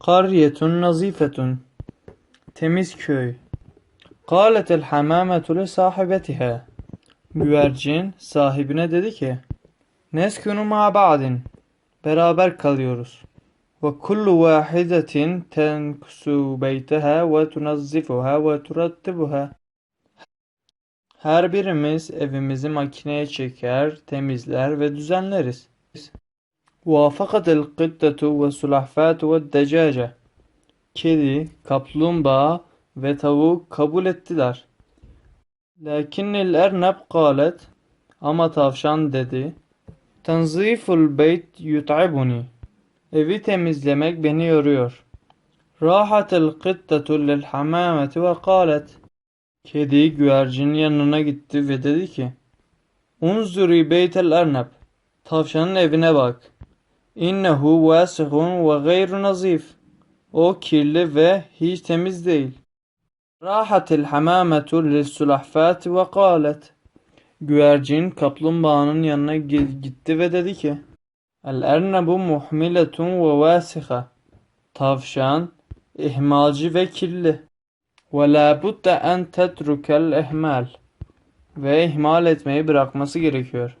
Qaryetun nazifetun. Temiz köy. Kâletel hamâmetu li sahibetiha. Güvercin sahibine dedi ki: Neskunu ma ba'din. Beraber kalıyoruz. Ve kullu vahidetin tenkusu beyteha ve tunazzifuha ve turattibuha. Her birimiz evimizi makineye çeker, temizler ve düzenleriz. Vafakatel kıddetu ve sulahfatu ve decace. Kedi, kaplumbağa ve tavuk kabul ettiler. Lakinnil erneb kalet ama tavşan dedi. Tenziful beyt yut'ibuni. Evi temizlemek beni yoruyor. Rahatel kıddetu lil hamameti ve kalet. Kedi güvercinin yanına gitti ve dedi ki Unzuri beytel erneb Tavşanın evine bak. İnnehu vasihun ve gayru nazif. O kirli ve hiç temiz değil. Rahatil hamametu lil sulahfati ve kalet. Güvercin kaplumbağanın yanına gi- gitti ve dedi ki El ernebu muhmiletun ve vasiha. Tavşan ihmalci ve kirli. Ve la budde en tetrukel ihmal. Ve ihmal etmeyi bırakması gerekiyor.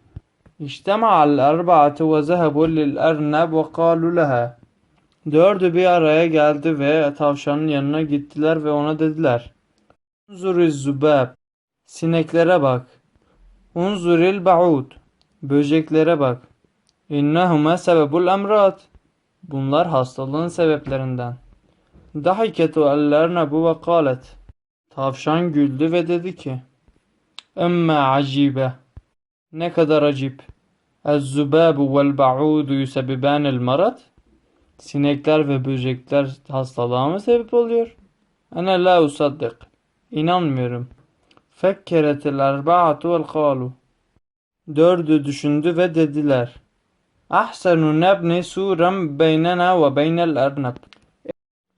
İçtema'al erba'atu ve zehebu lil erneb ve kalu leha. Dördü bir araya geldi ve tavşanın yanına gittiler ve ona dediler. Unzuril zubab. Sineklere bak. Unzuril ba'ud. Böceklere bak. İnnehuma sebebul emrat. Bunlar hastalığın sebeplerinden. Dahiketu ellernebu ve kalet. Tavşan güldü ve dedi ki. Emme acibe. Ne kadar acip. Ez-zubabu vel ba'udu yusebbibanel marat. Sinekler ve böcekler hastalığa mı sebep oluyor? Ene la usaddik. İnanmıyorum. Fekkeretil erba'atu vel kalu. Dördü düşündü ve dediler. Ahsenu nebni suren beynena ve beynel erneb.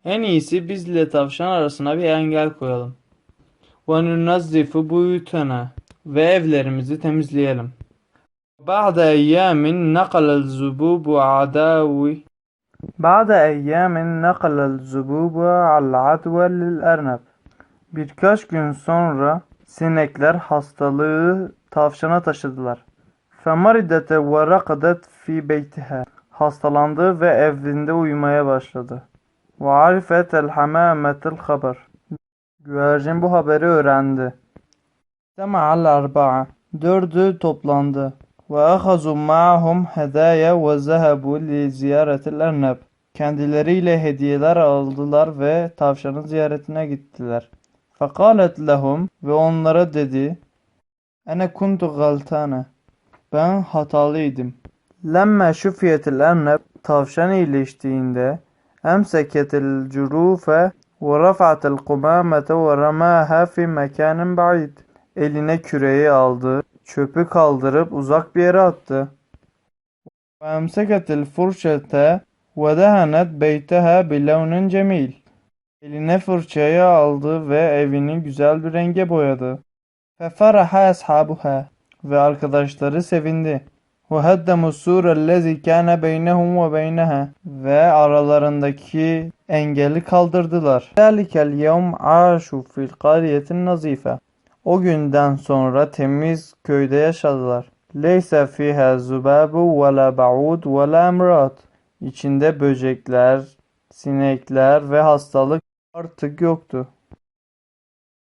En iyisi bizle tavşan arasına bir engel koyalım. Ve nunazzifu buyutena Ve evlerimizi temizleyelim. بعد أيام نقل الزبوب عداوي بعد أيام نقل الزبوب العدوى للأرنب Birkaç gün sonra sinekler hastalığı tavşana taşıdılar. فَمَرِدَتَ وَرَقَدَتْ فِي بَيْتِهَا Hastalandı ve evinde uyumaya başladı. وَعَرِفَتَ الْحَمَامَةَ الْخَبَرِ Güvercin bu haberi öğrendi. İctema'al erba'a. Dördü toplandı. Ve ahazu ma'hum hedaya ve zehebu li ziyaretil erneb. Kendileriyle hediyeler aldılar ve tavşanın ziyaretine gittiler. Fekalet lehum ve onlara dedi. Ene kuntu galtane. Ben hatalıydım. Lemme şufiyetil erneb tavşan iyileştiğinde emseketil curufe ve rafatil kumamete ve ramaha fi mekanin ba'id. Eline küreği aldı, çöpü kaldırıp uzak bir yere attı. وَاَمْسَكَتِ الْفُرْشَةَ وَدَهَنَتْ بَيْتَهَا بِلَوْنٍ جَمِيلٍ Eline fırçayı aldı ve evini güzel bir renge boyadı. فَفَرَحَ أَصْحَابُهَا Ve arkadaşları sevindi. وَهَدَّمُوا السُّورَ الَّذِي كَانَ بَيْنَهُمْ وَبَيْنَهَا Ve aralarındaki engeli kaldırdılar. ذَلِكَ الْيَوْمْ عَاشُوا فِي الْقَرْيَةِ النَّظِيفَةِ o günden sonra temiz köyde yaşadılar. Leyse fiha zubabu ve la ba'ud ve la emrat. İçinde böcekler, sinekler ve hastalık artık yoktu.